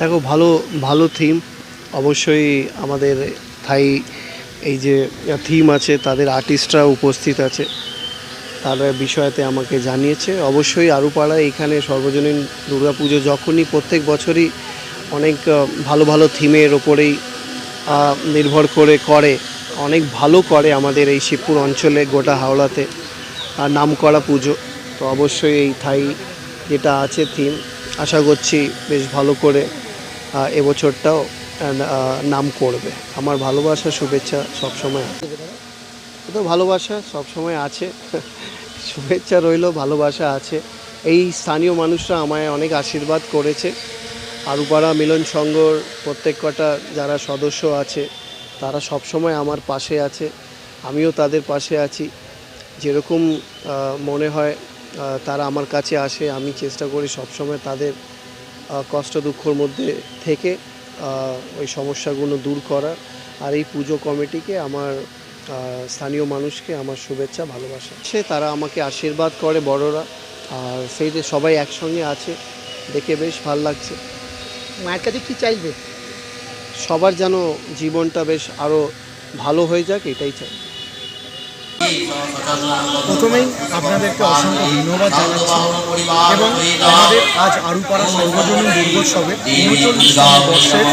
দেখো, ভালো ভালো থিম অবশ্যই আমাদের থাই এই যে থিম আছে, তাদের আর্টিস্টরা উপস্থিত আছে। তারা বিষয়তে আমাকে জানিয়েছে। অবশ্যই আরুপাড়া এখানে সর্বজনীন দুর্গাপুজো যখনই প্রত্যেক বছরই অনেক ভালো ভালো থিমের ওপরেই নির্ভর করে করে। অনেক ভালো করে আমাদের এই শিবপুর অঞ্চলে গোটা হাওড়াতে নাম করা পুজো। তো অবশ্যই এই থাই যেটা আছে থিম আশা করছি বেশ ভালো করে এবছরটাও নাম করবে। আমার ভালোবাসা, শুভেচ্ছা সবসময় তো ভালোবাসা সবসময় আছে। শুভেচ্ছা রইল, ভালোবাসা আছে। এই স্থানীয় মানুষরা আমায় অনেক আশীর্বাদ করেছে। আরুপাড়া মিলন সংঘর প্রত্যেক কটা যারা সদস্য আছে, তারা সবসময় আমার পাশে আছে। আমিও তাদের পাশে আছি। যেরকম মনে হয় তারা আমার কাছে আসে, আমি চেষ্টা করি সবসময় তাদের কষ্ট দুঃখর মধ্যে থেকে ওই সমস্যাগুলো দূর করার আর এই পুজো কমিটিকে আমার স্থানীয় মানুষকে আমার শুভেচ্ছা ভালোবাসা। সে তারা আমাকে আশীর্বাদ করে বড়রা আর সেই যে সবাই একসঙ্গে আছে দেখে বেশ ভালো লাগছে। মায়ের কাছে কি চাইবে? সবার যেন জীবনটা বেশ আরও ভালো হয়ে যাক এটাই চাই। প্রথমেই আপনাদেরকে অসংখ্য ধন্যবাদ জানাচ্ছি এবং আমাদের আজ আরুপাড়া সর্বজনীন দুর্গোৎসবে বর্ষের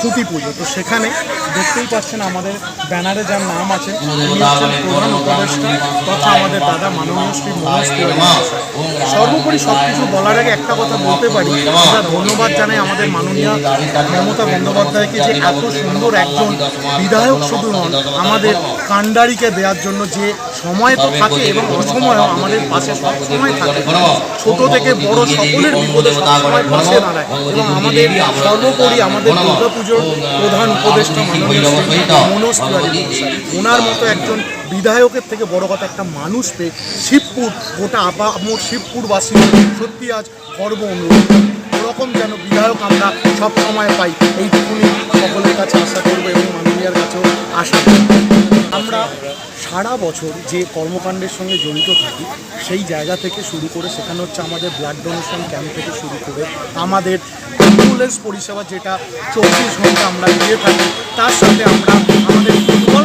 খুঁটি পুজো। তো সেখানে দেখতেই পাচ্ছেন আমাদের ব্যানারে যার নাম আছে প্রধান উপদেষ্টা তথা আমাদের দাদা মাননীয় শ্রী মনোজ সর্বোপরি সব কিছু বলার আগে একটা কথা বলতে পারি, আমরা ধন্যবাদ জানাই আমাদের মাননীয় মমতা বন্দ্যোপাধ্যায়কে যে এত সুন্দর একজন বিধায়ক শুধু নন, আমাদের কান্ডারিকে দেওয়ার জন্য যে সময় তো থাকে এবং অসময়েও আমাদের পাশে সব সময় থাকে। ছোট থেকে বড় সকলের বিপদে সবসময় পাশে দাঁড়ায়। এবং আমাদের সর্বোপরি আমাদের দুর্গাপুজোর প্রধান উপদেষ্টা মাননীয় মনোজ তিওয়ারি ওনার মতো একজন বিধায়কের থেকে বড় কথা একটা মানুষ পেয়ে শিবপুর গোটা আপা আমার শিবপুরবাসী সত্যি আজ গর্ব করে। ওরকম যেন বিধায়ক আমরা সব সময় পাই এইটুকুনি সকলের কাছে আশা করব এবং মাননীয়ার কাছেও আশা করব। আমরা সারা বছর যে কর্মকাণ্ডের সঙ্গে জড়িত থাকি, সেই জায়গা থেকে শুরু করে সেখানে হচ্ছে আমাদের ব্লাড ডোনেশন ক্যাম্প থেকে শুরু করে আমাদের অ্যাম্বুলেন্স পরিষেবা যেটা চব্বিশ ঘণ্টা আমরা দিয়ে থাকি, তার সাথে আমরা আমাদের ফুটবল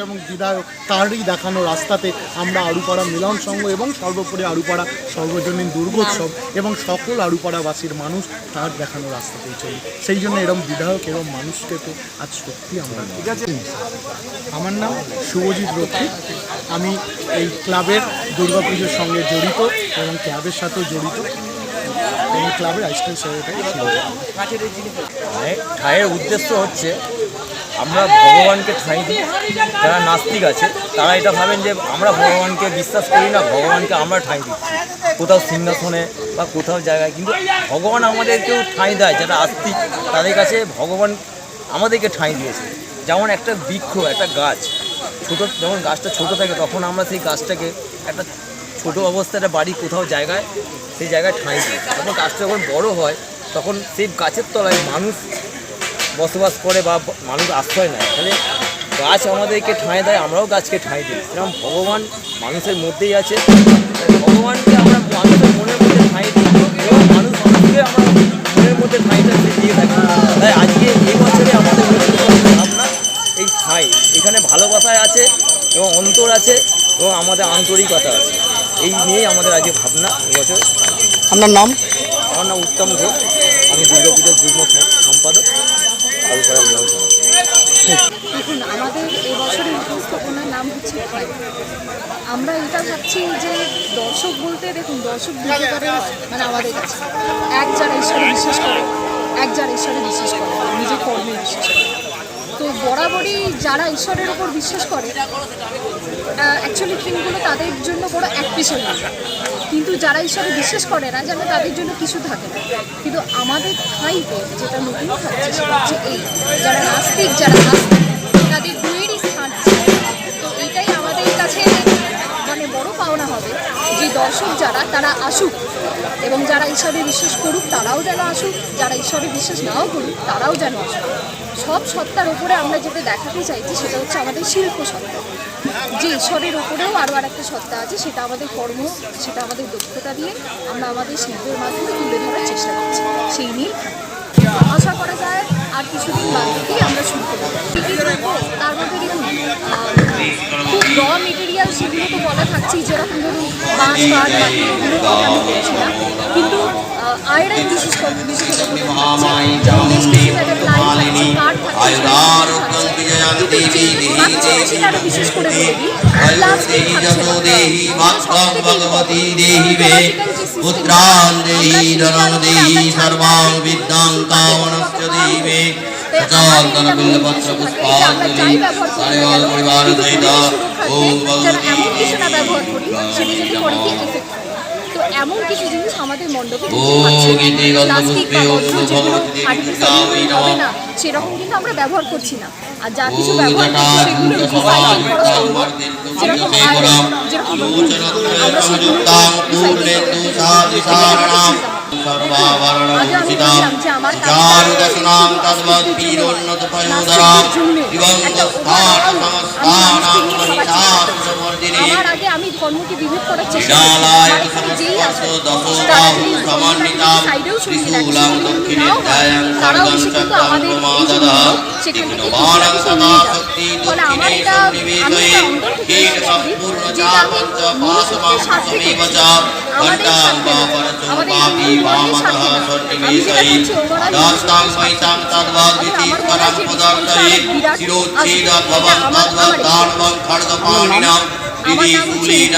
এবং বিধায়ক তারই দেখানো রাস্তাতে আমরা আরুপাড়া মিলন সংঘ এবং সর্বোপরি আরুপাড়া সর্বজনীন দুর্গোৎসব এবং সকল আরুপাড়াবাসীর মানুষ তার দেখানো রাস্তাতেই চলি। সেই জন্য এরম বিধায়ক এরম মানুষকে তো আজ সত্যি আমরা ঠিক আছে। আমার নাম শুভজিৎ রক্ষী। আমি এই ক্লাবের দুর্গাপুজোর সঙ্গে জড়িত এবং ক্লাবের সাথেও জড়িত। এবং ক্লাবের আইসক্রিম ছিল। ঠাঁই- উদ্দেশ্য হচ্ছে আমরা ভগবানকে ঠাঁই দিই। যারা নাস্তিক আছে, তারা এটা ভাবেন যে আমরা ভগবানকে বিশ্বাস করি না, ভগবানকে আমরা ঠাঁই দিচ্ছি কোথাও সিংহাসনে বা কোথাও জায়গায়, কিন্তু ভগবান আমাদেরকেও ঠাঁই দেয়, যারা আস্তিক, তাদের কাছে ভগবান আমাদেরকে ঠাঁই দিয়েছে। যেমন একটা বৃক্ষ, একটা গাছ, ছোটো যখন গাছটা ছোট থাকে, তখন আমরা সেই গাছটাকে একটা ছোট অবস্থায় বাড়ি কোথাও জায়গায়, সেই জায়গায় ঠাঁই দিই। তখন গাছটা যখন বড় হয়, তখন সেই গাছের তলায় মানুষ বসবাস করে বা মানুষ আশ্রয় নেয়। তাহলে গাছ আমাদেরকে ঠাঁই দেয় আমরাও গাছকে ঠাঁই দিই। যেরকম ভগবান মানুষের মধ্যেই আছে। ভগবানকে আমরা মানুষের মনের মধ্যে ঠাঁই দিই। এবং মানুষ মানুষকে আমরা মনের মধ্যে ঠাঁইটা দিয়ে থাকি। তাই আজকে এই বছরে আমাদের ভাবনা এই ঠাঁই এখানে ভালোবাসায় আছে এবং অন্তর আছে এবং আমাদের আন্তরিকতা আছে। এই নিয়েই আমাদের আজকে ভাবনা এবছর আপনার নাম? আমার নাম উত্তম ঘোষ। আমি দুর্গাপূজার যুগ্ম সম্পাদক। দেখুন, আমাদের এবছরের উপস্থাপনার নাম হচ্ছে আমরা এটা ভাবছি যে দর্শক বলতে, দেখুন, দর্শক বুঝতে করে মানে আমাদের কাছে। এক যারা ঈশ্বরে বিশ্বাস করে, এক যারা ঈশ্বরে বিশ্বাস করে, নিজের কর্মে বিশ্বাস করে। তো বরাবরই যারা ঈশ্বরের ওপর বিশ্বাস করে অ্যাকচুয়ালি ফিল্মগুলো তাদের জন্য বড় এক মতো কিন্তু যারা ঈশ্বরে বিশ্বাস করে না, যেন তাদের জন্য কিছু থাকে না। কিন্তু আমাদের ঠাইতে যেটা নতুন থাকছে সেটা হচ্ছে এই, যারা নাস্তিক যারা নাস্তিক দর্শক যারা, তারা আসুক। এবং যারা ঈশ্বরে বিশ্বাস করুক, তারাও যেন আসুক। যারা ঈশ্বরে বিশ্বাস নাও করুক, তারাও যেন আসুক। সব সত্তার উপরে আমরা যেটা দেখাতে চাইছি, সেটা হচ্ছে আমাদের শিল্প সত্তা। যে ঈশ্বরের উপরেও আরও আর একটা সত্তা আছে, সেটা আমাদের কর্ম, সেটা আমাদের দক্ষতা দিয়ে আমরা আমাদের শিল্পের মাধ্যমে তুলে ধরার চেষ্টা করছি। সেই নিয়ে আশা করা যায়, আর কিছুদিন বাদ থেকেই আমরা শুরু করব কী কী করব তার মধ্যে দেখুন আহ, খুব র মেটেরিয়াল সেগুলো তো বলা থাকছেই যেরকম ধরুন বাঁশ কাঠ মাটি এগুলো তো আমি বলছি না। কিন্তু আয়রন বিশেষ করে বিশেষত করে বেশ কিছু জায়গায় থাকছে কাঠ থাকছে কিন্তু থাকছে সেটা বিশেষ করে বলে। দিই প্লাস্টিক ভগবতী দেহি বে পুত্রান দেহি ধনং দেহি সর্বাং বিদ্যাং কামনশ্চ দেহি মে সচন্দন বিল্লপত্র পুষ্পাঞ্জলি। পরিবার সহিত ওম ভগবতী এমন কিছু না ব্যবহার করি সেটা যদি পরে গিয়ে এফেক্ট তো এমন কিছু জিনিস আমাদের মণ্ডপে প্লাস্টিক বা গন্ধপুষ্পে যেগুলো ভগবতী দেবী artificial দুর্গাবৈ হবে না সেরকম কিন্তু আমরা ব্যবহার করছি না আর যা কিছু ব্যবহার করছি সেগুলো ধূত করা সম্ভব। যেরকম যেরকম আমরা সেগুলো সংযুক্তাং recycle পূর্ণেন্দু করে সাদিশারণাম ধর্মকে বিভেদ করার চেষ্টা তারাও এসে কিন্তু আমাদের এই জিনিসগুলো সেখান ফলে আমার এটা আমি অন্তর থেকে যে আমি পঞ্চ স্বার্থে সমীব আমাদের স্বার্থে বা না। পরচং আমাদের পাপি হিন্দু স্বার্থে না। আমি যেটা করছি ওভারঅল দাস্তাং মহিতাং তদ্বৎ বিচিত্করং পদার্থয়ে শিরোচ্ছেদ ভবং তদ্বৎ দানবং খড়গপাণিনাম দিদি শূলেন